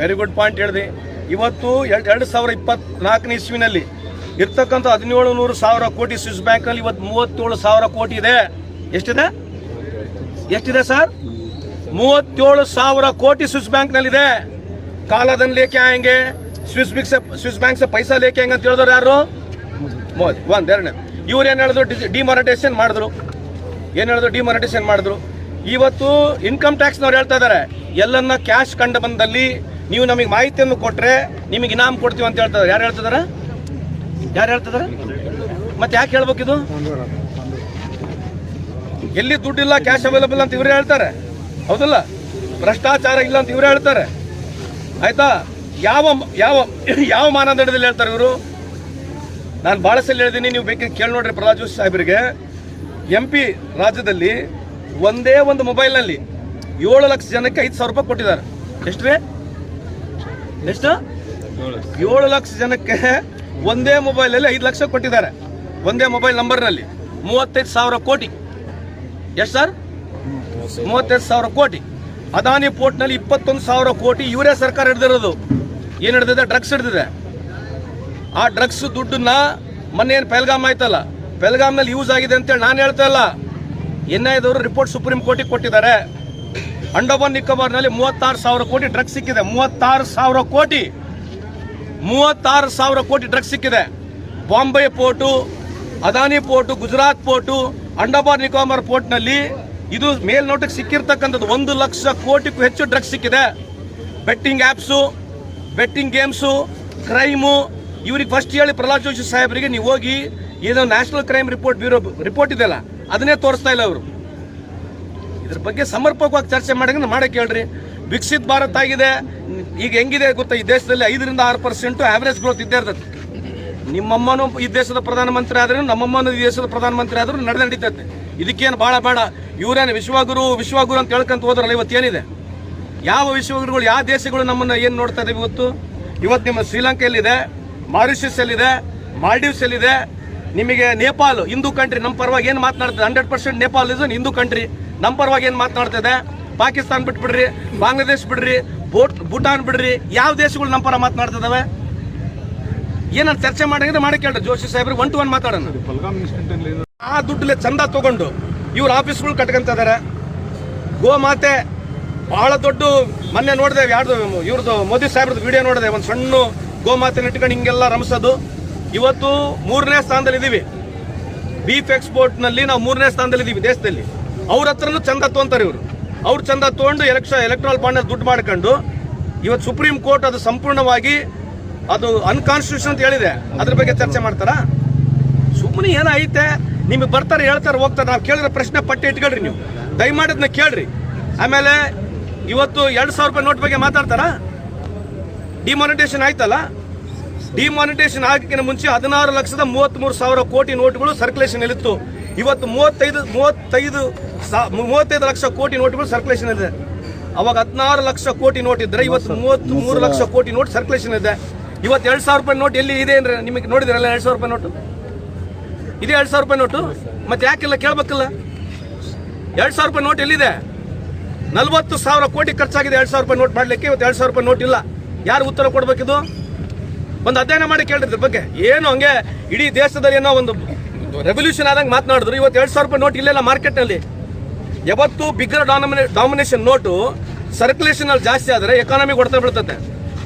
Very good point ಹೇಳಿದೆ. ಇವತ್ತು ಎರಡು ಎರಡು ಸಾವಿರ ಇಪ್ಪತ್ನಾಲ್ಕನೇ ಇಸ್ವಿನಲ್ಲಿ ಇರ್ತಕ್ಕಂಥ ಹದಿನೇಳು ನೂರು ಸಾವಿರ ಕೋಟಿ ಸ್ವಿಸ್ ಬ್ಯಾಂಕಲ್ಲಿ ಇವತ್ತು ಮೂವತ್ತೇಳು ಸಾವಿರ ಕೋಟಿ ಇದೆ. ಎಷ್ಟಿದೆ? ಎಷ್ಟಿದೆ ಸರ್? ಮೂವತ್ತೇಳು ಸಾವಿರ ಕೋಟಿ ಸ್ವಿಸ್ ಬ್ಯಾಂಕ್ನಲ್ಲಿದೆ ಕಾಲದಲ್ಲಿ ಲೇಖೆ ಆಯಂಗೆ ಸ್ವಿಸ್ ಬಿಕ್ಸ್ ಸ್ವಿಸ್ ಬ್ಯಾಂಕ್ ಪೈಸಾ ಲೇಕೆ ಹೆಂಗೆ ಅಂತ ಹೇಳಿದ್ರು ಯಾರು? ಮೋದಿ. ಒಂದು, ಎರಡನೇ. ಇವ್ರು ಏನು ಹೇಳಿದ್ರು? ಡಿಮಾನಿಟೈಸೇಷನ್ ಮಾಡಿದ್ರು. ಏನು ಹೇಳಿದ್ರು? ಡಿಮಾನಿಟೈಸೇಷನ್ ಮಾಡಿದ್ರು. ಇವತ್ತು ಇನ್ಕಮ್ ಟ್ಯಾಕ್ಸ್ನವ್ರು ಹೇಳ್ತಾ ಇದ್ದಾರೆ ಎಲ್ಲನ್ನ ಕ್ಯಾಶ್ ಕಂಡು ಬಂದಲ್ಲಿ ನೀವು ನಮಗೆ ಮಾಹಿತಿಯನ್ನು ಕೊಟ್ಟರೆ ನಿಮಗೆ ಇನಾಮ್ ಕೊಡ್ತೀವಿ ಅಂತ ಹೇಳ್ತಾರೆ. ಯಾರು ಹೇಳ್ತಿದಾರ? ಯಾರು ಹೇಳ್ತಿದಾರ? ಮತ್ತೆ ಯಾಕೆ ಹೇಳ್ಬೇಕಿದು? ಎಲ್ಲಿ ದುಡ್ಡಿಲ್ಲ ಕ್ಯಾಶ್ ಅವೈಲಬಲ್ ಅಂತ ಇವರೇ ಹೇಳ್ತಾರೆ. ಹೌದಲ್ಲ? ಭ್ರಷ್ಟಾಚಾರ ಇಲ್ಲ ಅಂತ ಇವರೇ ಹೇಳ್ತಾರೆ. ಆಯ್ತಾ? ಯಾವ ಯಾವ ಯಾವ ಮಾನದಂಡದಲ್ಲಿ ಹೇಳ್ತಾರೆ ಇವರು? ನಾನು ಭಾಳ ಸಲ ಹೇಳಿದ್ದೀನಿ ನೀವು ಬೇಕಿದ್ರೆ ಕೇಳಿ ನೋಡ್ರಿ ಪ್ರಹ್ಲಾದ್ ಜೋಶಿ ಸಾಹೇಬರಿಗೆ. ಎಂ ಪಿ ರಾಜ್ಯದಲ್ಲಿ ಒಂದೇ ಒಂದು ಮೊಬೈಲ್ನಲ್ಲಿ ಏಳು ಲಕ್ಷ ಜನಕ್ಕೆ ಐದು ಸಾವಿರ ರೂಪಾಯಿ ಕೊಟ್ಟಿದ್ದಾರೆ. ಎಷ್ಟು ರೀ ಎಷ್ಟು? ಏಳು ಲಕ್ಷ ಜನಕ್ಕೆ ಒಂದೇ ಮೊಬೈಲಲ್ಲಿ ಐದು ಲಕ್ಷ ಕೊಟ್ಟಿದ್ದಾರೆ. ಒಂದೇ ಮೊಬೈಲ್ ನಂಬರ್ನಲ್ಲಿ. ಮೂವತ್ತೈದು ಸಾವಿರ ಕೋಟಿ. ಎಷ್ಟು ಸರ್? ಮೂವತ್ತೈದು ಸಾವಿರ ಕೋಟಿ. ಅದಾನಿ ಪೋರ್ಟ್ನಲ್ಲಿ ಇಪ್ಪತ್ತೊಂದು ಸಾವಿರ ಕೋಟಿ ಇವರೇ ಸರ್ಕಾರ ಹಿಡಿದಿರೋದು. ಏನು ಹಿಡಿದಿದೆ? ಡ್ರಗ್ಸ್ ಹಿಡಿದಿದೆ. ಆ ಡ್ರಗ್ಸ್ ದುಡ್ಡನ್ನ ಮೊನ್ನೆ ಏನು ಪೆಲ್ಗಾಮ್ ಆಯ್ತಲ್ಲ? ಪೆಲ್ಗಾಮ್ನಲ್ಲಿ ಯೂಸ್ ಆಗಿದೆ ಅಂತೇಳಿ ನಾನು ಹೇಳ್ತಾ ಇಲ್ಲ. ಎನ್ ರಿಪೋರ್ಟ್ ಸುಪ್ರೀಂ ಕೋರ್ಟಿಗೆ ಕೊಟ್ಟಿದ್ದಾರೆ. ಅಂಡಮಾನ್ ನಿಕೋಬಾರ್ನಲ್ಲಿ ಮೂವತ್ತಾರು ಸಾವಿರ ಕೋಟಿ ಡ್ರಗ್ಸ್ ಸಿಕ್ಕಿದೆ. ಮೂವತ್ತಾರು ಸಾವಿರ ಕೋಟಿ. ಮೂವತ್ತಾರು ಸಾವಿರ ಕೋಟಿ ಡ್ರಗ್ಸ್ ಸಿಕ್ಕಿದೆ. Bombay port, Adani port, Gujarat port, Andaman Nicobar ಪೋರ್ಟ್ನಲ್ಲಿ ಇದು ಮೇಲ್ನೋಟಕ್ಕೆ ಸಿಕ್ಕಿರ್ತಕ್ಕಂಥದ್ದು. ಒಂದು ಲಕ್ಷ ಕೋಟಿಗೂ ಹೆಚ್ಚು ಡ್ರಗ್ಸ್ ಸಿಕ್ಕಿದೆ. Betting apps, betting games, crime, ಇವ್ರಿಗೆ ಫಸ್ಟ್ ಹೇಳಿ ಪ್ರಹ್ಲಾದ್ ಜೋಶಿ ಸಾಹೇಬರಿಗೆ ನೀವು ಹೋಗಿ, ಏನೋ national crime report bureau report ಇದೆಯಲ್ಲ, ಅದನ್ನೇ ತೋರಿಸ್ತಾ ಇಲ್ಲ ಅವರು ಇದ್ರ ಬಗ್ಗೆ ಸಮರ್ಪಕವಾಗಿ ಚರ್ಚೆ ಮಾಡಿ ಮಾಡಕ್ಕೆ ಹೇಳ್ರಿ ವಿಕಸಿತ್ ಭಾರತ ಆಗಿದೆ. ಈಗ ಹೆಂಗಿದೆ ಗೊತ್ತಾ? ಈ ದೇಶದಲ್ಲಿ ಐದರಿಂದ ಆರು ಪರ್ಸೆಂಟ್ ಆವರೇಜ್ ಗ್ರೋತ್ ಇದ್ದೇ ಇರ್ತದೆ. ನಿಮ್ಮಮ್ಮನೂ ಈ ದೇಶದ ಪ್ರಧಾನಮಂತ್ರಿ ಆದ್ರೂ, ನಮ್ಮಮ್ಮನು ಈ ದೇಶದ ಪ್ರಧಾನಮಂತ್ರಿ ಆದ್ರೂ ನಡೆದು ನಡೀತೈತೆ. ಇದಕ್ಕೇನು ಭಾಳ ಬೇಡ. ಇವರೇನು ವಿಶ್ವಗುರು ವಿಶ್ವಗುರು ಅಂತ ಹೇಳ್ಕೊಂತ ಹೋದ್ರಲ್ಲ ಇವತ್ತೇನಿದೆ ಯಾವ ವಿಶ್ವಗುರುಗಳು, ಯಾವ ದೇಶಗಳು ನಮ್ಮನ್ನ ಏನು ನೋಡ್ತಾ ಇದಾವೆ ಇವತ್ತು? ಇವತ್ತು ನಿಮ್ಮ ಶ್ರೀಲಂಕೆಯಲ್ಲಿದೆ ಮಾಲ್ಡೀವ್ಸ್ ಅಲ್ಲಿದೆ ನಿಮಗೆ ನೇಪಾಲ್, ಹಿಂದೂ ಕಂಟ್ರಿ ನಮ್ಮ ಪರವಾಗಿ ಏನು ಮಾತನಾಡ್ತದೆ? Hundred percent Nepal is Hindu country ನಮ್ಮ ಪರವಾಗಿ ಏನು ಮಾತನಾಡ್ತಿದೆ? ಪಾಕಿಸ್ತಾನ ಬಿಟ್ಬಿಡ್ರಿ, ಬಾಂಗ್ಲಾದೇಶ್ ಬಿಡ್ರಿ ಬೋಟ್ ಭೂಟಾನ್ ಬಿಡ್ರಿ, ಯಾವ ದೇಶಗಳು ನಮ್ಮ ಪರ ಮಾತನಾಡ್ತಿದ್ದಾವೆ ಏನಾರು ಚರ್ಚೆ ಮಾಡಿದ್ರೆ ಮಾಡಿ ಕೇಳ್ರಿ. ಜೋಶಿ ಸಾಹೇಬ್ರಿಗೆ ಒನ್ ಟು ಒನ್ ಮಾತಾಡೋಣ. ಆ ದುಡ್ಡಲ್ಲೇ ಚಂದ ತಗೊಂಡು ಇವ್ರ ಆಫೀಸ್ಗಳು ಕಟ್ಕೊಂತ ಇದಾರೆ. ಗೋಮಾತೆ ಬಹಳ ದೊಡ್ಡ ಮೊನ್ನೆ ನೋಡಿದೆ, ಯಾರ್ದು ಇವ್ರದ್ದು ಮೋದಿ ಸಾಹೇಬ್ರದ್ದು ವಿಡಿಯೋ ನೋಡಿದೆ, ಒಂದು ಸಣ್ಣ ಗೋಮಾತೆ ಇಟ್ಕೊಂಡು ಹಿಂಗೆಲ್ಲ ರಮಿಸೋದು. ಇವತ್ತು ಮೂರನೇ ಸ್ಥಾನದಲ್ಲಿ ಇದೀವಿ ಬೀಫ್ ಎಕ್ಸ್ಪೋರ್ಟ್ನಲ್ಲಿ ನಾವು ಮೂರನೇ ಸ್ಥಾನದಲ್ಲಿ ಇದೀವಿ ದೇಶದಲ್ಲಿ. ಅವ್ರ ಹತ್ರನೂ ಚಂದ ತೊಗೊಂತಾರೆ ಇವರು. ಅವ್ರು ಚಂದ ತೊಗೊಂಡು ಎಲೆಕ್ಷ ಎಲೆಕ್ಟ್ರಲ್ ಬಾಂಡ್ ದುಡ್ಡು ಮಾಡ್ಕೊಂಡು ಇವತ್ತು ಸುಪ್ರೀಂ ಕೋರ್ಟ್ ಅದು ಸಂಪೂರ್ಣವಾಗಿ ಅದು ಅನ್ಕಾನ್ಸ್ಟಿಟ್ಯೂಷನ್ ಅಂತ ಹೇಳಿದೆ. ಅದ್ರ ಬಗ್ಗೆ ಚರ್ಚೆ ಮಾಡ್ತಾರಾ? ಸುಮ್ಮನೆ ಏನಾಯ್ತೆ ನಿಮಗೆ ಬರ್ತಾರೆ, ಹೇಳ್ತಾರೆ, ಹೋಗ್ತಾರೆ. ನಾವು ಕೇಳಿದ್ರೆ ಪ್ರಶ್ನೆ ಪಟ್ಟಿ ಇಟ್ಕೊಳ್ರಿ ನೀವು. ದಯಮಾಡಿ ಅದನ್ನ ಕೇಳ್ರಿ. ಆಮೇಲೆ ಇವತ್ತು ಎರಡು ಸಾವಿರ ರೂಪಾಯಿ ನೋಟ್ ಬಗ್ಗೆ ಮಾತಾಡ್ತಾರಾ? ಡಿಮಾನಿಟೇಷನ್ ಆಯ್ತಲ್ಲ? ಡಿಮಾನಿಟೇಷನ್ ಆಗಕ್ಕಿಂತ ಮುಂಚೆ ಹದಿನಾರು ಲಕ್ಷದ ಮೂವತ್ತ್ಮೂರು ಸಾವಿರ ಕೋಟಿ ನೋಟ್ಗಳು ಸರ್ಕ್ಯುಲೇಷನ್ ಇತ್ತು. ಇವತ್ತು ಮೂವತ್ತೈದು ಮೂವತ್ತೈದು ಸಾ- ಮೂವತ್ತೈದು ಲಕ್ಷ ಕೋಟಿ ನೋಟುಗಳು ಸರ್ಕ್ಯುಲೇಷನ್ ಇದೆ. ಅವಾಗ ಹದಿನಾರು ಲಕ್ಷ ಕೋಟಿ ನೋಟ್ ಇದ್ರೆ ಇವತ್ತು ಮೂವತ್ತ್ ಮೂರು ಲಕ್ಷ ಕೋಟಿ ನೋಟ್ ಸರ್ಕ್ಯುಲೇಷನ್ ಇದೆ. ಇವತ್ತು ಎರಡು ಸಾವಿರ ರೂಪಾಯಿ ನೋಟ್ ಎಲ್ಲಿ ಇದೆ ಅಂದ್ರೆ ನಿಮಗೆ ನೋಡಿದ್ರಲ್ಲ ಎರಡು ಸಾವಿರ ರೂಪಾಯಿ ನೋಟು? ಇದೆ ಎರಡು ಸಾವಿರ ರೂಪಾಯಿ ನೋಟು? ಮತ್ತೆ ಯಾಕಿಲ್ಲ ಕೇಳಬೇಕಲ್ಲ? ಎರಡು ಸಾವಿರ ರೂಪಾಯಿ ನೋಟ್ ಎಲ್ಲಿದೆ? ನಲ್ವತ್ತು ಸಾವಿರ ಕೋಟಿ ಖರ್ಚಾಗಿದೆ ಎರಡು ಸಾವಿರ ರೂಪಾಯಿ ನೋಟ್ ಮಾಡ್ಲಿಕ್ಕೆ ಇವತ್ತು ಎರಡು ಸಾವಿರ ರೂಪಾಯಿ ನೋಟ್ ಇಲ್ಲ. ಯಾರು ಉತ್ತರ ಕೊಡಬೇಕಿದು? ಒಂದು ಅಧ್ಯಯನ ಮಾಡಿ ಕೇಳಿದ್ರು ಬಗ್ಗೆ. ಏನು ಹಂಗೆ ಇಡೀ ದೇಶದಲ್ಲಿ ಏನೋ ಒಂದು ರೆವಲ್ಯೂಷನ್ ಆದಂಗೆ ಮಾತನಾಡಿದ್ರು. ಇವತ್ತು ಎರಡು ಸಾವಿರ ರೂಪಾಯಿ ನೋಟ್ ಇಲ್ಲೆಲ್ಲ ಮಾರ್ಕೆಟ್ನಲ್ಲಿ ಯಾವತ್ತು ಬಿಗ್ಗರ್ ಡಾಮಿನೇ ಡಾಮಿನೇಷನ್ ನೋಟು ಸರ್ಕ್ಯುಲೇಷನ್ ಅಲ್ಲಿ ಜಾಸ್ತಿ ಆದರೆ ಎಕಾನಮಿ ಹೊಡೆತ ಬಿಡ್ತದೆ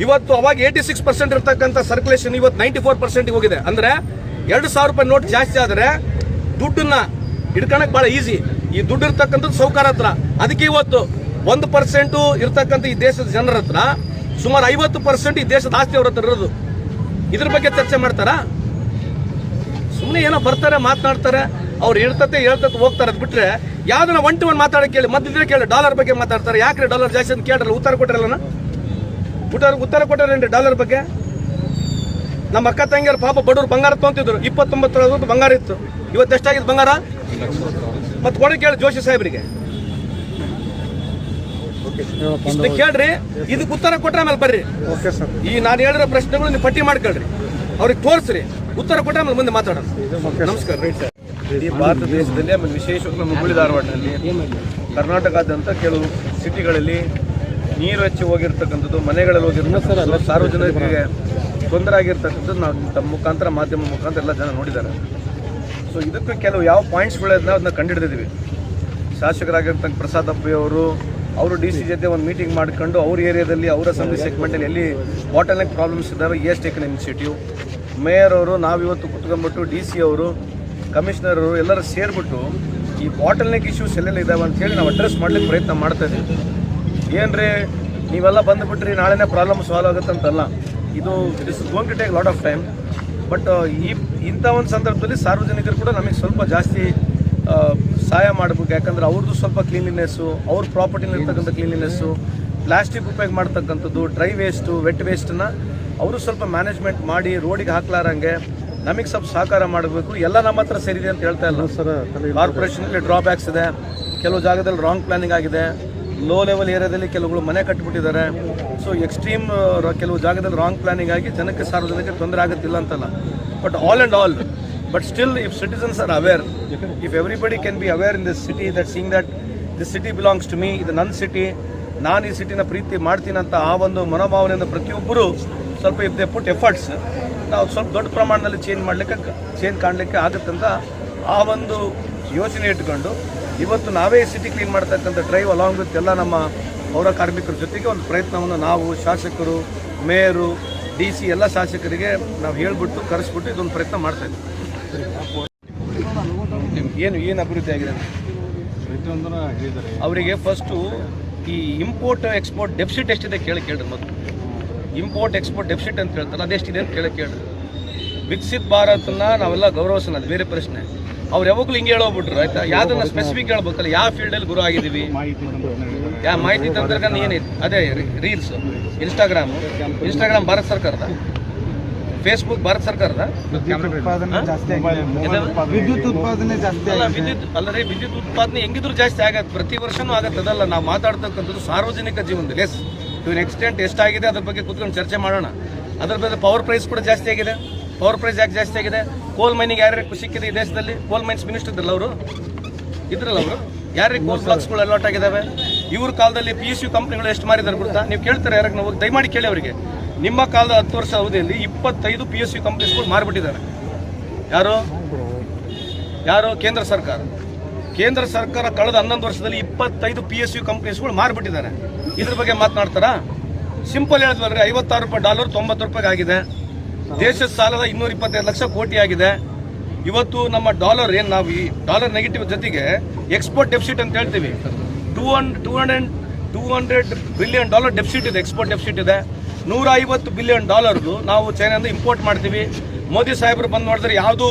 ಇವತ್ತು ಅವಾಗ ಏಯ್ಟಿ ಸಿಕ್ಸ್ ಪರ್ಸೆಂಟ್ ಇರ್ತಕ್ಕಂಥ ಸರ್ಕ್ಯುಲೇಷನ್ ಇವತ್ತು ನೈಂಟಿ ಫೋರ್ ಪರ್ಸೆಂಟ್ ಹೋಗಿದೆ. ಅಂದ್ರೆ ಎರಡು ಸಾವಿರ ರೂಪಾಯಿ ನೋಟ್ ಜಾಸ್ತಿ ಆದರೆ ದುಡ್ಡನ್ನ ಹಿಡ್ಕೊಳಕ್ ಬಹಳ ಈಸಿ ಈ ದುಡ್ಡು ಇರ್ತಕ್ಕಂಥದ್ದು ಸೌಕಾರ ಹತ್ರ. ಅದಕ್ಕೆ ಇವತ್ತು ಒಂದು ಪರ್ಸೆಂಟು ಇರ್ತಕ್ಕಂಥ ಈ ದೇಶದ ಜನರ ಹತ್ರ ಸುಮಾರು ಐವತ್ತು ಪರ್ಸೆಂಟ್ ಈ ದೇಶದ ಆಸ್ತಿ ಅವ್ರ ಹತ್ರ ಇರೋದು. ಇದ್ರ ಬಗ್ಗೆ ಚರ್ಚೆ ಮಾಡ್ತಾರಾ? ಸುಮ್ಮನೆ ಏನೋ ಬರ್ತಾರೆ ಮಾತನಾಡ್ತಾರೆ ಅವ್ರು ಇರ್ತತೆ ಹೇಳ್ತತೆ ಹೋಗ್ತಾರೆ ಅದು ಬಿಟ್ಟರೆ ಯಾವ್ದನ್ನ ಒನ್ ಟು ಒನ್ ಮಾತಾಡಕ್ಕೆ ಕೇಳಿ ಮದ್ದಿದ್ರೆ ಕೇಳಿ ಡಾಲರ್ ಬಗ್ಗೆ ಮಾತಾಡ್ತಾರೆ. ಯಾಕ್ರಿ ಡಾಲರ್ ಜಾಸ್ತಿ ಅಂತ ಕೇಳ್ರಲ್ಲ ಉತ್ತರ ಕೊಟ್ಟಿರಲ್ಲ ಉತ್ತರ ಉತ್ತರ ಕೊಟ್ಟಾರೇನ್ರಿ ಡಾಲರ್ ಬಗ್ಗೆ? ನಮ್ಮ ಅಕ್ಕ ತಂಗಿಯರು ಪಾಪ ಬಡವರು ಬಂಗಾರ ತೊಗೊಂತಿದ್ರು ಇಪ್ಪತ್ತೊಂಬತ್ತು ಬಂಗಾರ ಇತ್ತು. ಇವತ್ತು ಎಷ್ಟಾಗಿದೆ ಬಂಗಾರ? ಮತ್ತೆ ಕೊಡಿ ಕೇಳಿ ಜೋಶಿ ಸಾಹೇಬ್ರಿಗೆ. ಇದಕ್ಕೆ ಕೇಳ್ರಿ ಇದಕ್ಕೆ ಉತ್ತರ ಕೊಟ್ರೆ ಆಮೇಲೆ ಬರ್ರಿ. ಈ ನಾನು ಹೇಳಿರೋ ಪ್ರಶ್ನೆಗಳು ನೀವು ಪಟ್ಟಿ ಮಾಡ್ಕೊಳ್ರಿ. ಅವ್ರಿಗೆ ತೋರಿಸ್ರಿ. ಉತ್ತರ ಕೊಟ್ಟರೆ ಆಮೇಲೆ ಮುಂದೆ ಮಾತಾಡೋಣ. ನಮಸ್ಕಾರ ರೈಟ್ ಸರ್. ಇಡೀ ಭಾರತ ದೇಶದಲ್ಲಿ ಆಮೇಲೆ ವಿಶೇಷವಾಗಿ ನಮ್ಮ ಹುಬ್ಬಳ್ಳಿ ಧಾರವಾಡದಲ್ಲಿ ಕರ್ನಾಟಕದಂತ ಕೆಲವು ಸಿಟಿಗಳಲ್ಲಿ ನೀರು ಹೆಚ್ಚಿ ಹೋಗಿರ್ತಕ್ಕಂಥದ್ದು ಮನೆಗಳಲ್ಲಿ ಹೋಗಿರ್ತಕ್ಕಂಥದ್ದು ಸಾರ್ವಜನಿಕರಿಗೆ ತೊಂದರೆ ಆಗಿರ್ತಕ್ಕಂಥದ್ದು ನಾವು ತಮ್ಮ ಮುಖಾಂತರ ಮಾಧ್ಯಮ ಮುಖಾಂತರ ಎಲ್ಲ ಜನ ನೋಡಿದ್ದಾರೆ. ಸೊ ಇದಕ್ಕೆ ಕೆಲವು ಯಾವ ಪಾಯಿಂಟ್ಸ್ಗಳನ್ನ ಅದನ್ನ ಕಂಡುಹಿಡಿದಿದ್ದೀವಿ ಶಾಸಕರಾಗಿರ್ತಕ್ಕ ಪ್ರಸಾದ್ ಅಪ್ಪಿಯವರು ಅವರು ಅವರು ಡಿ ಸಿ ಜೊತೆ ಒಂದು ಮೀಟಿಂಗ್ ಮಾಡ್ಕೊಂಡು ಅವ್ರ ಏರಿಯಾದಲ್ಲಿ ಅವರ ಅಸೆಂಬ್ಲಿ ಸೆಗ್ಮೆಂಟಲ್ಲಿ ಎಲ್ಲಿ ಬಾಟಲ್ ನೆಕ್ ಪ್ರಾಬ್ಲಮ್ಸ್ ಇದ್ದಾವೆ ಎಷ್ಟು ಟೇಕನ್ ಇನಿಷಿಯೇಟಿವ್ ಮೇಯರ್ ಅವರು ನಾವಿವತ್ತು ಕುತ್ಕೊಂಡ್ಬಿಟ್ಟು ಡಿ ಸಿ ಅವರು, ಕಮಿಷನರ್ ಅವರು ಎಲ್ಲರೂ ಸೇರಿಬಿಟ್ಟು ಈ ಬಾಟಲ್ ನೆಕ್ ಇಶ್ಯೂಸ್ ಎಲ್ಲೆಲ್ಲ ಇದ್ದಾವೆ ಅಂತೇಳಿ ನಾವು ಅಡ್ರೆಸ್ ಮಾಡ್ಲಿಕ್ಕೆ ಪ್ರಯತ್ನ ಮಾಡ್ತಾ ಇದ್ದೀವಿ. ಏನ್ರಿ, ನೀವೆಲ್ಲ ಬಂದುಬಿಟ್ರಿ, ನಾಳೆನೇ ಪ್ರಾಬ್ಲಮ್ ಸಾಲ್ವ್ ಆಗುತ್ತಂತಲ್ಲ ಇದು it is going to take lot of time but ಈ, ಇಂಥ ಒಂದು ಸಂದರ್ಭದಲ್ಲಿ ಸಾರ್ವಜನಿಕರು ಕೂಡ ನಮಗೆ ಸ್ವಲ್ಪ ಜಾಸ್ತಿ ಸಹಾಯ ಮಾಡಬೇಕು. ಯಾಕಂದ್ರೆ ಅವ್ರದ್ದು ಸ್ವಲ್ಪ ಕ್ಲೀನ್ಲಿನೆಸ್ಸು ಅವ್ರ ಪ್ರಾಪರ್ಟಿನಲ್ಲಿ ಇರ್ತಕ್ಕಂಥ ಕ್ಲೀನ್ಲಿನೆಸ್ಸು ಪ್ಲಾಸ್ಟಿಕ್ ಉಪಯೋಗ ಮಾಡ್ತಕ್ಕಂಥದ್ದು ಡ್ರೈ ವೇಸ್ಟು ವೆಟ್ ವೇಸ್ಟನ್ನ ಅವರು ಸ್ವಲ್ಪ ಮ್ಯಾನೇಜ್ಮೆಂಟ್ ಮಾಡಿ ರೋಡಿಗೆ ಹಾಕ್ಲಾರಂಗೆ ನಮಗೆ ಸ್ವಲ್ಪ ಸಹಕಾರ ಮಾಡಬೇಕು. ಎಲ್ಲ ನಮ್ಮ ಹತ್ರ ಸೇರಿದೆ ಅಂತ ಹೇಳ್ತಾ ಇಲ್ಲ. ಕಾರ್ಪೊರೇಷನಲ್ಲಿ ಡ್ರಾಬ್ಯಾಕ್ಸ್ ಇದೆ. ಕೆಲವು ಜಾಗದಲ್ಲಿ ರಾಂಗ್ ಪ್ಲಾನಿಂಗ್ ಆಗಿದೆ. ಲೋ ಲೆವೆಲ್ ಏರಿಯಾದಲ್ಲಿ ಕೆಲವುಗಳು ಮನೆ ಕಟ್ಟಿಬಿಟ್ಟಿದ್ದಾರೆ ಸೊ ಎಕ್ಸ್ಟ್ರೀಮ್ ಕೆಲವು ಜಾಗದಲ್ಲಿ ರಾಂಗ್ ಪ್ಲಾನಿಂಗ್ ಆಗಿ ಜನಕ್ಕೆ ಸಾರ್ವಜನಿಕರಿಗೆ ತೊಂದರೆ ಆಗುತ್ತಿಲ್ಲ ಅಂತಲ್ಲ. But all and all but still if citizens are aware if everybody can be aware in this city that thing that this city belongs to me ಇದು ನನ್ನ ಸಿಟಿ ನಾನು ಈ ಸಿಟಿನ ಪ್ರೀತಿ ಮಾಡ್ತೀನಿ ಅಂತ ಆ ಒಂದು ಮನೋಭಾವನೆಯಿಂದ ಪ್ರತಿಯೊಬ್ಬರು ಸ್ವಲ್ಪ ಇಫ್ ದೇ ಪುಟ್ ಎಫರ್ಟ್ಸ್ ನಾವು ಸ್ವಲ್ಪ ದೊಡ್ಡ ಪ್ರಮಾಣದಲ್ಲಿ ಚೇಂಜ್ ಮಾಡಲಿಕ್ಕೆ ಚೇಂಜ್ ಕಾಣಲಿಕ್ಕೆ ಆಗುತ್ತಂತ ಆ ಒಂದು ಯೋಚನೆ ಇಟ್ಕೊಂಡು ಇವತ್ತು ನಾವೇ ಸಿಟಿ ಕ್ಲೀನ್ ಮಾಡ್ತಕ್ಕಂಥ ಡ್ರೈವ್ ಅಲಾಂಗ್ ವಿತ್ ಎಲ್ಲ ನಮ್ಮ ಪೌರ ಕಾರ್ಮಿಕರ ಜೊತೆಗೆ ಒಂದು ಪ್ರಯತ್ನವನ್ನು ನಾವು ಶಾಸಕರು ಮೇಯರು ಡಿ ಸಿ ಎಲ್ಲ ಶಾಸಕರಿಗೆ ನಾವು ಹೇಳ್ಬಿಟ್ಟು ಕರೆಸ್ಬಿಟ್ಟು ಇದೊಂದು ಪ್ರಯತ್ನ ಮಾಡ್ತಾ ಇದ್ದೀವಿ ಏನು ಏನು ಅಭಿವೃದ್ಧಿ ಆಗಿದೆ ಅವರಿಗೆ ಫಸ್ಟು ಈ ಇಂಪೋರ್ಟ್ ಎಕ್ಸ್ಪೋರ್ಟ್ ಡೆಫಿಸಿಟ್ ಎಷ್ಟಿದೆ ಕೇಳಿ ಕೇಳಿರಿ ಮೊದಲು. ಇಂಪೋರ್ಟ್ ಎಕ್ಸ್ಪೋರ್ಟ್ ಡೆಫಿಸಿಟ್ ಅಂತ ಹೇಳ್ತಾರೆ. ಅದೆಷ್ಟಿದೆ ಅಂತ ಕೇಳಿ ಹೇಳಿ ವಿಕಸಿತ ಭಾರತನ ನಾವೆಲ್ಲ ಗೌರವಿಸೋಣ ಅದು ಬೇರೆ ಪ್ರಶ್ನೆ. ಅವ್ರು ಯಾವಾಗಲೂ ಹಿಂಗೆ ಹೇಳೋಗ್ಬಿಟ್ರು ಆಯ್ತಾ? ಯಾವ್ದನ್ನ ಸ್ಪೆಸಿಫಿಕ್ ಹೇಳ್ಬೇಕಲ್ಲ ಯಾವ ಫೀಲ್ಡಲ್ಲಿ ಗುರು ಆಗಿದ್ದೀವಿ? ಮಾಹಿತಿ ತಂತ್ರಜ್ಞಾನ ಹೇಳಿದ್ದಾರೆ ಯಾವ ಮಾಹಿತಿ ತಂತ್ರಜ್ಞಾನ ಏನೈತಿ ಅದೇ ರೀಲ್ಸ್. ಇನ್ಸ್ಟಾಗ್ರಾಮ್ ಇನ್ಸ್ಟಾಗ್ರಾಮ್ ಭಾರತ ಸರ್ಕಾರದ? ಫೇಸ್ಬುಕ್ ಭಾರತ ಸರ್ಕಾರದ? ವಿದ್ಯುತ್ ಉತ್ಪಾದನೆ ಜಾಸ್ತಿ ಇದು? ವಿದ್ಯುತ್ ಉತ್ಪಾದನೆ ಜಾಸ್ತಿ ಅಲ್ಲ ವಿದ್ಯುತ್ ಅಲ್ಲದೆ ವಿದ್ಯುತ್ ಉತ್ಪಾದನೆ ಹೆಂಗಿದ್ರು ಜಾಸ್ತಿ ಆಗತ್ತೆ. ಪ್ರತಿ ವರ್ಷನೂ ಆಗತ್ತದಲ್ಲ ನಾವು ಮಾತಾಡ್ತಕ್ಕಂಥದ್ದು ಸಾರ್ವಜನಿಕ ಜೀವನದಲ್ಲಿ. ಎಸ್ ಟು ಎಕ್ಸ್ಟೆಂಟ್ ಎಷ್ಟಾಗಿದೆ ಅದ್ರ ಬಗ್ಗೆ ಕುತ್ಕೊಂಡು ಚರ್ಚೆ ಮಾಡೋಣ. ಅದ್ರ ಬಗ್ಗೆ ಪವರ್ ಪ್ರೈಸ್ ಕೂಡ ಜಾಸ್ತಿ ಆಗಿದೆ. ಪವರ್ ಪ್ರೈಸ್ ಯಾಕೆ ಜಾಸ್ತಿ ಆಗಿದೆ? ಕೋಲ್ ಮೈನಿಂಗ್ ಯಾರ್ಯಾರು ಸಿಕ್ಕಿದೆ ಈ ದೇಶದಲ್ಲಿ? ಕೋಲ್ ಮೈನ್ಸ್ ಮಿನಿಸ್ಟರ್ ಇದ್ರಲ್ಲ ಅವರು? ಇದ್ರಲ್ಲ ಅವರು? ಯಾರಿಗೆ ಕೋಲ್ ಬ್ಲಾಕ್ಸ್ಗಳು ಅಲಾಟ್ ಆಗಿದ್ದಾವೆ ಇವ್ರ ಕಾಲದಲ್ಲಿ ಪಿ ಎಸ್ ಯು ಕಂಪ್ನಿಗಳು ಎಷ್ಟು ಮಾರಿದ್ದಾರೆ ಗೊತ್ತಾ ನೀವು ಕೇಳ್ತಾರೆ ಯಾರಾಗ ನಾವು? ದಯಮಾಡಿ ಕೇಳಿ ಅವರಿಗೆ. ನಿಮ್ಮ ಕಾಲದ ಹತ್ತು ವರ್ಷ ಅವಧಿಯಲ್ಲಿ ಇಪ್ಪತ್ತೈದು ಪಿ ಎಸ್ ಯು ಕಂಪ್ನೀಸ್ಗಳು ಮಾರಿಬಿಟ್ಟಿದ್ದಾರೆ. ಯಾರು? ಯಾರು? ಕೇಂದ್ರ ಸರ್ಕಾರ. ಕೇಂದ್ರ ಸರ್ಕಾರ ಕಳೆದ ಹನ್ನೊಂದು ವರ್ಷದಲ್ಲಿ ಇಪ್ಪತ್ತೈದು ಪಿ ಎಸ್ ಯು ಕಂಪ್ನೀಸ್ಗಳು ಮಾರ್ಬಿಟ್ಟಿದ್ದಾರೆ. ಇದ್ರ ಬಗ್ಗೆ ಮಾತನಾಡ್ತಾರಾ? ಸಿಂಪಲ್ ಹೇಳಿದ್ವಲ್ರಿ ಐವತ್ತಾರು ರೂಪಾಯಿ ಡಾಲರ್ ತೊಂಬತ್ತು ರೂಪಾಯಿಗೆ ಆಗಿದೆ. ದೇಶದ ಸಾಲದ ಇನ್ನೂರ ಇಪ್ಪತ್ತೈದು ಲಕ್ಷ ಕೋಟಿ ಆಗಿದೆ. ಇವತ್ತು ನಮ್ಮ ಡಾಲರ್ ಏನು ನಾವು ಈ ಡಾಲರ್ ನೆಗೆಟಿವ್ ಜೊತೆಗೆ ಎಕ್ಸ್ಪೋರ್ಟ್ ಡೆಫಿಸಿಟ್ ಅಂತ ಹೇಳ್ತೀವಿ. Two two hundred two hundred billion dollar deficit ಇದೆ ಎಕ್ಸ್ಪೋರ್ಟ್ ಡೆಫಿಸಿಟ್ ಇದೆ. ನೂರ ಐವತ್ತು ಬಿಲಿಯನ್ ಡಾಲರ್ದು ನಾವು ಚೈನಾದಿಂದ ಇಂಪೋರ್ಟ್ ಮಾಡ್ತೀವಿ. ಮೋದಿ ಸಾಹೇಬರು ಬಂದು ನೋಡಿದ್ರೆ ಯಾವುದು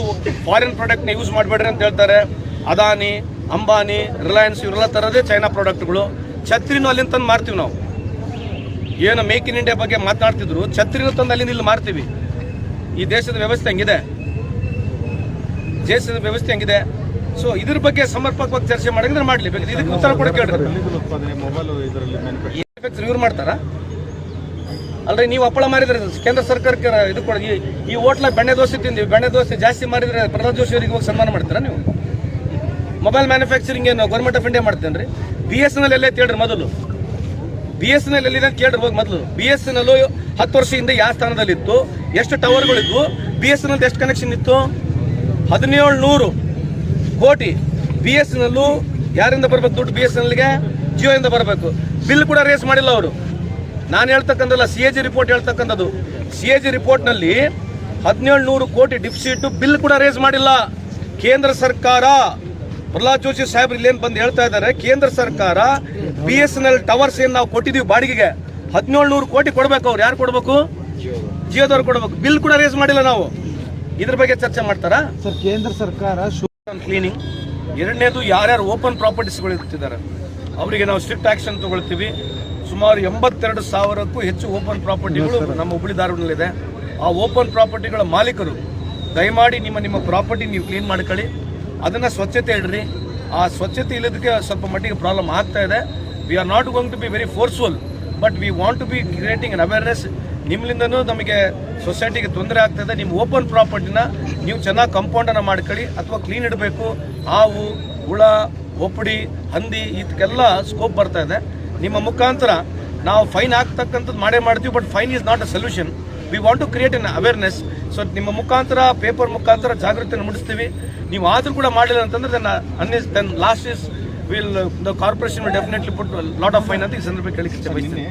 ಫಾರಿನ್ ಪ್ರಾಡಕ್ಟ್ನ ಯೂಸ್ ಮಾಡಬೇಡ್ರಿ ಅಂತ ಹೇಳ್ತಾರೆ. ಅದಾನಿ, ಅಂಬಾನಿ ರಿಲಯನ್ಸ್ ಇವರೆಲ್ಲ ತರೋದೇ ಚೈನಾ ಪ್ರಾಡಕ್ಟ್ಗಳು ಛತ್ರಿನೂ ಅಲ್ಲಿಂದ ತಂದು ಮಾಡ್ತೀವಿ ನಾವು. ಏನು ಮೇಕ್ ಇನ್ ಇಂಡಿಯಾ ಬಗ್ಗೆ ಮಾತನಾಡ್ತಿದ್ರು, ಛತ್ರಿನೂ ತಂದು ಅಲ್ಲಿಂದ ಇಲ್ಲಿ ಮಾರ್ತೀವಿ. ಈ ದೇಶದ ವ್ಯವಸ್ಥೆ ಹೆಂಗಿದೆ? ದೇಶದ ವ್ಯವಸ್ಥೆ ಹೆಂಗಿದೆ? ಸೊ ಇದ್ರ ಬಗ್ಗೆ ಸಮರ್ಪಕವಾಗಿ ಚರ್ಚೆ ಮಾಡಿದ್ರೆ ಮಾಡಲಿ. ಇದಕ್ಕೆ ಉತ್ತರ ಕೂಡ ಕೇಳ್ರಿ ಇವ್ರು ಮಾಡ್ತಾರಾ? ಅಲ್ರಿ, ನೀವು ಹಪ್ಪಳ ಮಾಡಿದ್ರೆ ಕೇಂದ್ರ ಸರ್ಕಾರಕ್ಕೆ ಇದು ಕೊಡಿ ಈ ಈ ಹೋಟ್ಲ ಬೆಣ್ಣೆ ದೋಸೆ ತಿಂದಿವಿ. ಬೆಣ್ಣೆ ದೋಸೆ ಜಾಸ್ತಿ ಮಾಡಿದ್ರೆ ಪ್ರಹ್ಲಾದ್ ಜೋಶಿ ಅವರಿಗೆ ಹೋಗಿ ಸನ್ಮಾನ ಮಾಡ್ತೀರಾ ನೀವು? ಮೊಬೈಲ್ ಮ್ಯಾನುಫ್ಯಾಕ್ಚರಿಂಗ್ ಏನು ಗೌರ್ಮೆಂಟ್ ಆಫ್ ಇಂಡಿಯಾ ಮಾಡ್ತೇನೆ ರೀ ಬಿ ಎಸ್ ಎನ್ ಎಲ್ ಎಲ್ಲೇ ಕೇಳ್ರಿ ಮೊದಲು. ಬಿ ಎಸ್ ಎನ್ ಎಲ್ ಎಲ್ಲಿದೆ ಕೇಳ್ರಿ ಹೋಗಿ ಮೊದಲು. ಬಿ ಎಸ್ ಎನ್ ಎಲ್ ಹತ್ತು ವರ್ಷ ಹಿಂದೆ ಯಾವ ಸ್ಥಾನದಲ್ಲಿತ್ತು? ಎಷ್ಟು ಟವರ್ಗಳಿದ್ವು? ಬಿ ಎಸ್ ಎನ್ ಎಷ್ಟು ಕನೆಕ್ಷನ್ ಇತ್ತು? ಹದಿನೇಳು ನೂರು ಕೋಟಿ. ಬಿ ಎಸ್ ಎನ್ ಎಲ್ಲೂ ಯಾರಿಂದ ಬರಬೇಕು ದುಡ್ಡು ಬಿ ಎಸ್ ಎನ್ ಎಲ್ಗೆ ಜಿಯೋಯಿಂದ ಬರಬೇಕು. ಬಿಲ್ ಕೂಡ ರೇಸ್ ಮಾಡಿಲ್ಲ ಅವರು. ನಾನು ಹೇಳ್ತಕ್ಕಂಥಲ್ಲ ಸಿ ಎ ಜಿ ರಿಪೋರ್ಟ್ ಹೇಳ್ತಕ್ಕಂಥದ್ದು. ಸಿ ಎ ಜಿ ರಿಪೋರ್ಟ್ನಲ್ಲಿ ಹದಿನೇಳು ನೂರು ಕೋಟಿ ಡಿಫಿಸಿಟ್ ಬಿಲ್ ಕೂಡ ರೇಸ್ ಮಾಡಿಲ್ಲ. ಕೇಂದ್ರ ಸರ್ಕಾರ. ಪ್ರಹ್ಲಾದ್ ಜೋಶಿ ಸಾಹೇಬ್ರು ಇಲ್ಲೇನು ಬಂದು ಹೇಳ್ತಾ ಇದ್ದಾರೆ ಕೇಂದ್ರ ಸರ್ಕಾರ B S N L towers ಏನು ನಾವು ಕೊಟ್ಟಿದ್ದೀವಿ ಬಾಡಿಗೆಗೆ ಹದಿನೇಳು ನೂರು ಕೋಟಿ ಕೊಡಬೇಕು ಅವ್ರು. ಯಾರು ಕೊಡಬೇಕು? ಜಿಯೋದವ್ರು ಕೊಡಬೇಕು. ಬಿಲ್ ಕೂಡ ರೇಸ್ ಮಾಡಿಲ್ಲ ನಾವು. ಇದ್ರ ಬಗ್ಗೆ ಚರ್ಚೆ ಮಾಡ್ತಾರಾ? ಸರ್ ಕೇಂದ್ರ ಸರ್ಕಾರ ಕ್ಲೀನಿಂಗ್ ಎರಡನೇದು ಯಾರ್ಯಾರು ಓಪನ್ ಪ್ರಾಪರ್ಟೀಸ್ಗಳು ಇರ್ತಿದ್ದಾರೆ ಅವರಿಗೆ ನಾವು ಸ್ಟ್ರಿಕ್ಟ್ ಆಕ್ಷನ್ ತಗೊಳ್ತೀವಿ. ಸುಮಾರು ಎಂಬತ್ತೆರಡು ಸಾವಿರಕ್ಕೂ ಹೆಚ್ಚು ಓಪನ್ ಪ್ರಾಪರ್ಟಿಗಳು ನಮ್ಮ ಹುಬ್ಬಳ್ಳಿ ಧಾರವಾಡದಲ್ಲಿದೆ. ಆ ಓಪನ್ ಪ್ರಾಪರ್ಟಿಗಳ ಮಾಲೀಕರು ದಯಮಾಡಿ ನಿಮ್ಮ ನಿಮ್ಮ ಪ್ರಾಪರ್ಟಿ ನೀವು ಕ್ಲೀನ್ ಮಾಡ್ಕೊಳ್ಳಿ. ಅದನ್ನು ಸ್ವಚ್ಛತೆ ಇಡ್ರಿ ಆ ಸ್ವಚ್ಛತೆ ಇಲ್ಲದಕ್ಕೆ ಸ್ವಲ್ಪ ಮಟ್ಟಿಗೆ ಪ್ರಾಬ್ಲಮ್ ಆಗ್ತಾ ಇದೆ. We are not going to be very forceful but we want to be creating an awareness ನಿಮ್ಮಿಂದನೂ ನಮಗೆ ಸೊಸೈಟಿಗೆ ತೊಂದರೆ ಆಗ್ತದೆ ನಿಮ್ಮ ಓಪನ್ ಪ್ರಾಪರ್ಟಿನ ನೀವು ಚೆನ್ನಾಗಿ ಕಂಪೌಂಡನ್ನು ಮಾಡ್ಕೊಳ್ಳಿ, ಅಥವಾ ಕ್ಲೀನ್ ಇಡಬೇಕು. ಹಾವು, ಹುಳ ಒಪ್ಪಡಿ ಹಂದಿ ಇದಕ್ಕೆಲ್ಲ ಸ್ಕೋಪ್ ಬರ್ತಾ ಇದೆ. ನಿಮ್ಮ ಮುಖಾಂತರ ನಾವು ಫೈನ್ ಹಾಕ್ತಕ್ಕಂಥದ್ದು ಮಾಡೇ ಮಾಡ್ತೀವಿ but fine is not a solution we want to create an awareness so ನಿಮ್ಮ ಮುಖಾಂತರ ಪೇಪರ್ ಮುಖಾಂತರ ಜಾಗೃತಿಯನ್ನು ಮುಡಿಸ್ತೀವಿ. ನೀವು ಆದರೂ ಕೂಡ ಮಾಡಿಲ್ಲ ಅಂತಂದ್ರೆ then ಅನ್ನಿಸ್ then last is will the corporation will definitely put lot of fine ಅಂತ ಈ ಸಂದರ್ಭ ಕೇಳಿ ಬಯಸ್ತೀನಿ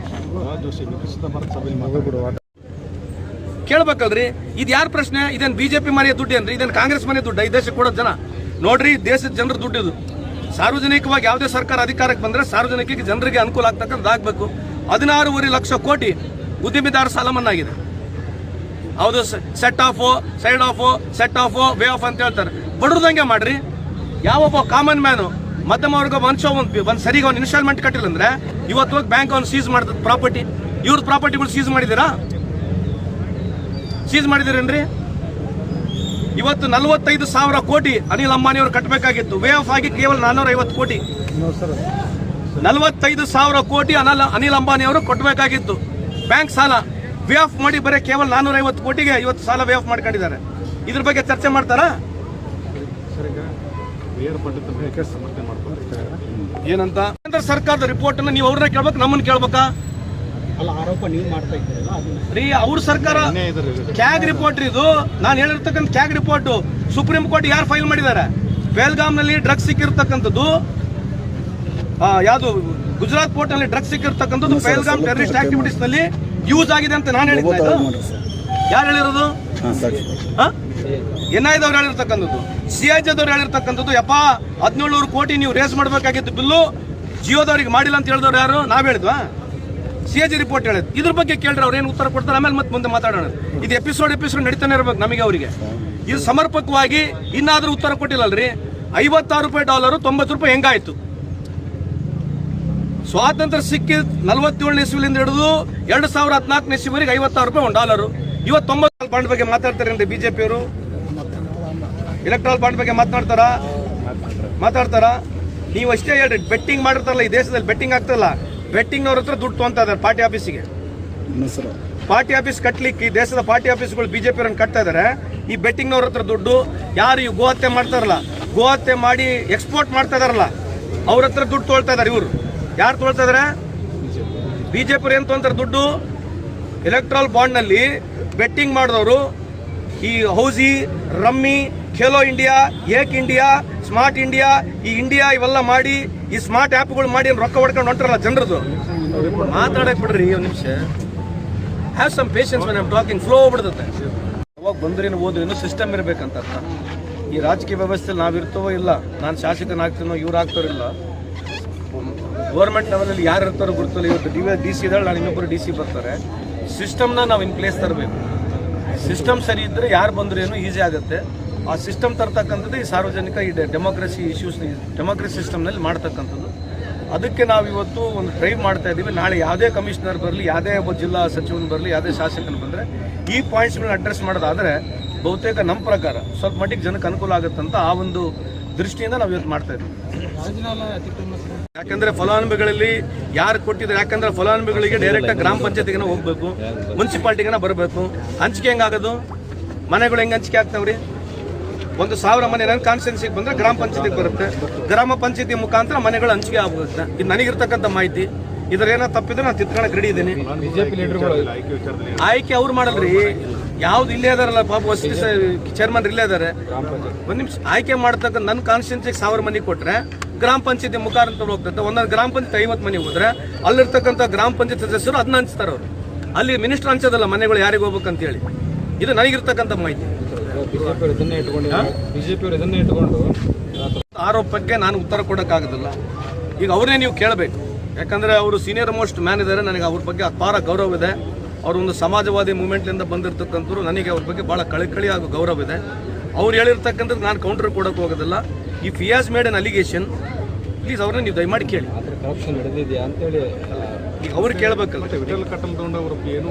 ಕೇಳ್ಬೇಕಲ್ರಿ ಇದು ಯಾರ ಪ್ರಶ್ನೆ? ಇದೇನು ಬಿಜೆಪಿ ಮನೆಯ ದುಡ್ಡು ಏನ್ರಿ? ಇದನ್ನು ಕಾಂಗ್ರೆಸ್ ಮನೆ ದುಡ್ಡು? ಈ ದೇಶಕ್ಕೆ ಕೊಡೋದು ಜನ. ನೋಡ್ರಿ ದೇಶದ ಜನರ ದುಡ್ಡು ಇದು. ಸಾರ್ವಜನಿಕವಾಗಿ ಯಾವುದೇ ಸರ್ಕಾರ ಅಧಿಕಾರಕ್ಕೆ ಬಂದ್ರೆ ಸಾರ್ವಜನಿಕ ಜನರಿಗೆ ಅನುಕೂಲ ಆಗ್ತಕ್ಕಂಥದ್ದು ಆಗಬೇಕು. ಹದಿನಾರೂವರೆ ಲಕ್ಷ ಕೋಟಿ ಉದ್ಯಮಿದಾರ ಸಾಲ ಮನ್ನಾ ಹೌದು set off side off set off waive off ಅಂತ ಹೇಳ್ತಾರೆ. ಬಡ್ರದಂಗೆ ಮಾಡ್ರಿ. ಯಾವೊಬ್ಬ ಕಾಮನ್ ಮ್ಯಾನು ಮಧ್ಯಮ ವರ್ಗ ಮನುಷ್ಯ ಒಂದು ಒಂದು ಸರಿಗೆ ಒಂದು ಇನ್ಸ್ಟಾಲ್ಮೆಂಟ್ ಕಟ್ಟಿಲ್ಲ ಅಂದ್ರೆ ಇವತ್ತು ಹೋಗಿ ಬ್ಯಾಂಕ್ ಅವ್ನು ಸೀಸ್ ಮಾಡ್ತದ ಪ್ರಾಪರ್ಟಿ ಇವ್ರದ್ದು ಪ್ರಾಪರ್ಟಿಗಳು ಸೀಸ್ ಮಾಡಿದ್ದೀರಾ ಸೀಸ್ ಮಾಡಿದಿರೇನ್ರಿ? ಇವತ್ತು ನಲವತ್ತೈದು ಸಾವಿರ ಕೋಟಿ ಅನಿಲ್ ಅಂಬಾನಿ ಅವರು ಕಟ್ಟಬೇಕಾಗಿತ್ತು ವೇ ಆಫ್ ಆಗಿ ಕೇವಲ ನಾನ್ನೂರ ಐವತ್ತು ಕೋಟಿ. ನಲವತ್ತೈದು ಸಾವಿರ ಕೋಟಿ ಅನಲ್, ಅನಿಲ್ ಅಂಬಾನಿ ಅವರು ಕೊಟ್ಟಬೇಕಾಗಿತ್ತು ಬ್ಯಾಂಕ್ ಸಾಲ. ವೇ ಆಫ್ ಮಾಡಿ ಬರೀ ಕೇವಲ ನಾನ್ನೂರ ಐವತ್ತು ಕೋಟಿಗೆ ಇವತ್ತು ಸಾಲ ವೇ ಆಫ್ ಮಾಡ್ಕೊಂಡಿದ್ದಾರೆ. ಇದ್ರ ಬಗ್ಗೆ ಚರ್ಚೆ ಮಾಡ್ತಾರಾ? ಏನಂತ? ಕೇಂದ್ರ ಸರ್ಕಾರದ ರಿಪೋರ್ಟ್ ಅನ್ನ ನೀವು ಅವ್ರನ್ನ ಕೇಳ್ಬೇಕು ನಮ್ಮನ್ನ ಕೇಳ್ಬೇಕಾ? ಅಲ್ಲ ಆರೋಪ ನೀವು ಮಾಡ್ತಾ ಇದ್ದೀರಲ್ಲ ಅದನ್ನ ರೀ ಅವ್ರ ಸರ್ಕಾರ ಕ್ಯಾಗ್ ರಿಪೋರ್ಟ್ ಇದು. ನಾನು ಹೇಳಿರ್ತಕ್ಕಂಥ ಕ್ಯಾಗ್ ರಿಪೋರ್ಟ್ ಸುಪ್ರೀಂ ಕೋರ್ಟ್ ಯಾರು ಫೈಲ್ ಮಾಡಿದ್ದಾರೆ? ಬೆಲ್ಗಾಮ್ನಲ್ಲಿ ಡ್ರಗ್ಸ್ ಸಿಕ್ಕಿರ್ತಕ್ಕಂಥದ್ದು ಆ, ಯಾವುದು ಗುಜರಾತ್ ಪೋರ್ಟ್ನಲ್ಲಿ ಡ್ರಗ್ಸ್ ಸಿಕ್ಕಿರ್ತಕ್ಕಂಥದ್ದು ಬೆಲ್ಗಾಮ್ ಟೆರರಿಸ್ಟ್ ಆಕ್ಟಿವಿಟೀಸ್ನಲ್ಲಿ ಯೂಸ್ ಆಗಿದೆ ಅಂತ ನಾನು ಹೇಳಿದ್ದೆ ಯಾರು ಹೇಳಿರೋದು? ಎನ್ ಐದವ್ರು ಹೇಳಿರ್ತಕ್ಕಂಥದ್ದು ಸಿ ಐ ಜದವ್ರು ಹೇಳಿರ್ತಕ್ಕಂಥದ್ದು ಯಪ್ಪ ಹದಿನೇಳು ಕೋಟಿ ನೀವು ರೇಸ್ ಮಾಡಬೇಕಾಗಿತ್ತು ಬಿಲ್ಲು ಜಿಯೋದವ್ರಿಗೆ ಮಾಡಿಲ್ಲ ಅಂತ ಹೇಳಿದವ್ರು ಯಾರು? ನಾವು ಹೇಳಿದ್ವಾ? ಸಿ ಎ ಜಿ ರಿಪೋರ್ಟ್ ಹೇಳಿದ್. ಇದ್ರ ಬಗ್ಗೆ ಕೇಳಿದ್ರೆ ಅವ್ರು ಏನು ಉತ್ತರ ಕೊಡ್ತಾರೆ? ಆಮೇಲೆ ಮತ್ತೆ ಮುಂದೆ ಮಾತಾಡೋಣ. ಇದು ಎಪಿಸೋಡ್ ಎಪಿಸೋಡ್ ನಡೀತಾನೆ ಇರ್ಬೇಕು ನಮಗೆ ಅವರಿಗೆ. ಇದು ಸಮರ್ಪಕವಾಗಿ ಇನ್ನಾದರೂ ಉತ್ತರ ಕೊಟ್ಟಿಲ್ಲಲ್ರಿ ಐವತ್ತಾರು ರೂಪಾಯಿ ಡಾಲರು ತೊಂಬತ್ತು ರೂಪಾಯಿ ಹೆಂಗಾಯ್ತು? ಸ್ವಾತಂತ್ರ್ಯ ಸಿಕ್ಕಿ ನಲವತ್ತೇಳನೇ ಇಸ್ವಿಲಿಂದ ಹಿಡಿದು ಎರಡು ಸಾವಿರ ಹದಿನಾಲ್ಕನೇ ಇಸ್ವಿವರೆಗೆ ಐವತ್ತಾರು ರೂಪಾಯಿ ಒಂದು ಡಾಲರು ಇವತ್ತು ತೊಂಬತ್ತು ಬಾಂಡ್ ಬಗ್ಗೆ ಮಾತಾಡ್ತಾರೆ ಬಿಜೆಪಿಯವರು. ಎಲೆಕ್ಟ್ರಾಲ್ ಬಾಂಡ್ ಬಗ್ಗೆ ಮಾತಾಡ್ತಾರ? ಮಾತಾಡ್ತಾರ? ನೀವು ಅಷ್ಟೇ ಹೇಳ್ರಿ ಬೆಟ್ಟಿಂಗ್ ಮಾಡಿರ್ತಾರಲ್ಲ, ಈ ದೇಶದಲ್ಲಿ ಬೆಟ್ಟಿಂಗ್ ಆಗ್ತಲ್ಲ ಬೆಟ್ಟಿಂಗ್ನವ್ರ ಹತ್ರ ದುಡ್ಡು ತೊಂತ ಇದಾರೆ ಪಾರ್ಟಿ ಆಫೀಸಿಗೆ ಪಾರ್ಟಿ ಆಫೀಸ್ ಕಟ್ಲಿಕ್ಕೆ, ಈ ದೇಶದ ಪಾರ್ಟಿ ಆಫೀಸ್ಗಳು ಬಿಜೆಪಿ ಅವ್ರನ್ನ ಕಟ್ತಾ ಇದ್ದಾರೆ ಈ ಬೆಟ್ಟಿಂಗ್ನವ್ರ ಹತ್ರ ದುಡ್ಡು, ಯಾರು ಈ ಗೋಹತ್ಯೆ ಮಾಡ್ತಾರಲ್ಲ, ಗೋಹತ್ಯೆ ಮಾಡಿ ಎಕ್ಸ್ಪೋರ್ಟ್ ಮಾಡ್ತಾ ಇದಾರಲ್ಲ, ಅವ್ರ ಹತ್ರ ದುಡ್ಡು ತೊಳ್ತಾ ಇದ್ದಾರೆ ಇವರು. ಯಾರು ತೊಳ್ತಾ ಇದಾರೆ? ಬಿಜೆಪಿ ಏನ್ ತೊಂತಾರೆ ದುಡ್ಡು? ಎಲೆಕ್ಟ್ರಾಲ್ ಬಾಂಡ್ನಲ್ಲಿ ಬೆಟ್ಟಿಂಗ್ ಮಾಡಿದವರು ಈ housie, rummy, Khelo India, Ek India, smart India, ಈ ಇಂಡಿಯಾ ಇವೆಲ್ಲ ಮಾಡಿ, ಈ ಸ್ಮಾರ್ಟ್ ಆ್ಯಪ್ಗಳು ಮಾಡಿ ರೊಕ್ಕ ಹೊಡ್ಕೊಂಡು ಹೊಂಟಾರಲ್ಲ ಜನರದು? ಮಾತಾಡಕ್ ಬಿಡ್ರಿ, ಒಂದು ನಿಮಿಷ. Have some patience I am talking flow ಬಿಡ್ತತೆ ಅವಾಗ ಬಂದ್ರೇನು ಓದ್ರೇನು ಸಿಸ್ಟಮ್ ಇರಬೇಕಂತ ಈ ರಾಜಕೀಯ ವ್ಯವಸ್ಥೆಯಲ್ಲಿ ನಾವಿರ್ತವೋ ಇಲ್ಲ, ನಾನು ಶಾಸಕನಾಗ್ತೀನೋ ಇವ್ರು ಆಗ್ತಾರೋ ಇಲ್ಲ. ಗೌರ್ಮೆಂಟ್ ಲೆವೆಲಲ್ಲಿ ಯಾರು ಇರ್ತಾರೋ ಗೊತ್ತಿಲ್ಲ. ಇವತ್ತು ಡಿ ಡಿ ಸಿ ಇದ್ದಾಳೆ, ನಾನು ಇನ್ನೊಬ್ಬರು ಡಿ ಸಿ ಬರ್ತಾರೆ. ಸಿಸ್ಟಮ್ನ ನಾವು ಇನ್ ಪ್ಲೇಸ್ ತರಬೇಕು. ಸಿಸ್ಟಮ್ ಸರಿ ಇದ್ದರೆ ಯಾರು ಬಂದ್ರೇನು ಈಸಿ ಆಗುತ್ತೆ. ಆ ಸಿಸ್ಟಮ್ ತರ್ತಕ್ಕಂಥದ್ದು ಈ ಸಾರ್ವಜನಿಕ ಈ ಡೆಮೋಕ್ರಸಿ ಇಶ್ಯೂಸ್ ಡೆಮೋಕ್ರಸಿ ಸಿಸ್ಟಮ್ನಲ್ಲಿ ಮಾಡ್ತಕ್ಕಂಥದ್ದು. ಅದಕ್ಕೆ ನಾವು ಇವತ್ತು ಒಂದು ಡ್ರೈವ್ ಮಾಡ್ತಾ ಇದ್ದೀವಿ ನಾಳೆ ಯಾವುದೇ ಕಮಿಷನರ್ ಬರಲಿ, ಯಾವುದೇ ಜಿಲ್ಲಾ ಸಚಿವನು ಬರಲಿ, ಯಾವುದೇ ಶಾಸಕನು ಬಂದರೆ ಈ ಪಾಯಿಂಟ್ಸ್ಗಳನ್ನ ಅಡ್ರೆಸ್ ಮಾಡೋದಾದರೆ ಬಹುತೇಕ ನಮ್ಮ ಪ್ರಕಾರ ಸ್ವಲ್ಪ ಮಟ್ಟಿಗೆ ಜನಕ್ಕೆ ಅನುಕೂಲ ಆಗುತ್ತಂತ ಆ ಒಂದು ದೃಷ್ಟಿಯಿಂದ ನಾವು ಇವತ್ತು ಮಾಡ್ತಾ ಇದ್ದೀವಿ ಯಾಕಂದ್ರೆ ಫಲಾನುಭವಿಗಳಲ್ಲಿ ಯಾರು ಕೊಟ್ಟಿದ್ರು ಯಾಕಂದ್ರೆ ಫಲಾನುಭವಿಗಳಿಗೆ ಡೈರೆಕ್ಟ್ ಗ್ರಾಮ ಪಂಚಾಯತಿಗೆ ಹೋಗ್ಬೇಕು ಮುನ್ಸಿಪಾಲ್ಟಿಗೆ ಬರಬೇಕು. ಹಂಚಿಕೆ ಹೆಂಗಾಗೋದು ಮನೆಗಳು ಹೆಂಗ್ ಹಂಚಿಕೆ ಆಗ್ತಾವ್ರಿ? ಒಂದು ಸಾವಿರ ಮನೆ ನನ್ನ ಕಾನ್ಸ್ಟಿಟ್ಯೂನ್ಸಿಗೆ ಬಂದ್ರೆ ಗ್ರಾಮ ಪಂಚಾಯತಿಗೆ ಬರುತ್ತೆ. ಗ್ರಾಮ ಪಂಚಾಯತಿ ಮುಖಾಂತರ ಮನೆಗಳು ಹಂಚಿಕೆ ಆಗುತ್ತೆ. ಇದು ನನಗಿರ್ತಕ್ಕಂಥ ಮಾಹಿತಿ. ಇದ್ರ ಏನೋ ತಪ್ಪಿದ್ರೆ ನಾನು ತಿತ್ಕೊಳಕ್ ರೆಡಿ ಇದ್ದೀನಿ. ಆಯ್ಕೆ ಅವ್ರು ಮಾಡಲ್ರಿ. ಯಾವ್ದು ಇಲ್ಲೇ ಅದಾರಲ್ಲ ಪಾಪ ವಸತಿ ಚೇರ್ಮನ್ ಇಲ್ಲೇ ಇದಾರೆ. ಒಂದ್ ನಿಮಿಷ ಆಯ್ಕೆ ಮಾಡ್ತಕ್ಕಂಥ ನನ್ನ ಕಾನ್ಸ್ಟಿಟ್ಯೂನ್ಸಿಗೆ ಸಾವಿರ ಮನೆ ಕೊಟ್ರೆ ಗ್ರಾಮ ಪಂಚಾಯತಿ ಮುಖಾಂತರ ಹೋಗ್ತದೆ ಒಂದೊಂದು ಗ್ರಾಮ ಪಂಚಾಯತ್ ಐವತ್ತು ಮನೆ ಹೋದ್ರೆ ಅಲ್ಲಿರ್ತಕ್ಕಂಥ ಗ್ರಾಮ ಪಂಚಾಯತ್ ಸದಸ್ಯರು ಅದನ್ನ ಹಂಚ್ತಾರೆ ಅವರು. ಅಲ್ಲಿ ಮಿನಿಸ್ಟರ್ ಹಂಚೋದಲ್ಲ ಮನೆಗಳು ಯಾರಿಗೆ ಹೋಗ್ಬೇಕಂತ ಹೇಳಿ ಇದು ನನಗಿರ್ತಕ್ಕಂಥ ಮಾಹಿತಿ. ಆರೋಪಕ್ಕೆ ನಾನು ಉತ್ತರ ಕೊಡೋಕ್ಕಾಗೋದಿಲ್ಲ. ಈಗ ಅವರೇ ನೀವು ಕೇಳಬೇಕು. ಯಾಕಂದರೆ ಅವರು ಸೀನಿಯರ್ ಮೋಸ್ಟ್ ಮ್ಯಾನ್ ಇದ್ದಾರೆ ನನಗೆ ಅವ್ರ ಬಗ್ಗೆ ಅಪಾರ ಗೌರವ ಇದೆ. ಅವರು ಒಂದು ಸಮಾಜವಾದಿ ಮೂಮೆಂಟ್ನಿಂದ ಬಂದಿರತಕ್ಕಂಥವ್ರು ನನಗೆ ಅವ್ರ ಬಗ್ಗೆ ಭಾಳ ಕಳಕಳಿ ಹಾಗೂ ಗೌರವ ಇದೆ. ಅವ್ರು ಹೇಳಿರ್ತಕ್ಕಂಥದ್ದು ನಾನು ಕೌಂಟರ್ ಕೊಡೋಕೆ ಹೋಗೋದಿಲ್ಲ. If he has made an allegation please ಅವ್ರನ್ನ ನೀವು ದಯಮಾಡಿ ಕೇಳಿ. ಕರಪ್ಷನ್ ನಡೆದಿದೆಯಾ ಅಂತೇಳಿ ಈಗ ಅವ್ರು ಕೇಳಬೇಕಲ್ಲ. ವಿಠಲ್ ಕಟ್ಟಲ್ ತಗೊಂಡು ಅವರು ಏನು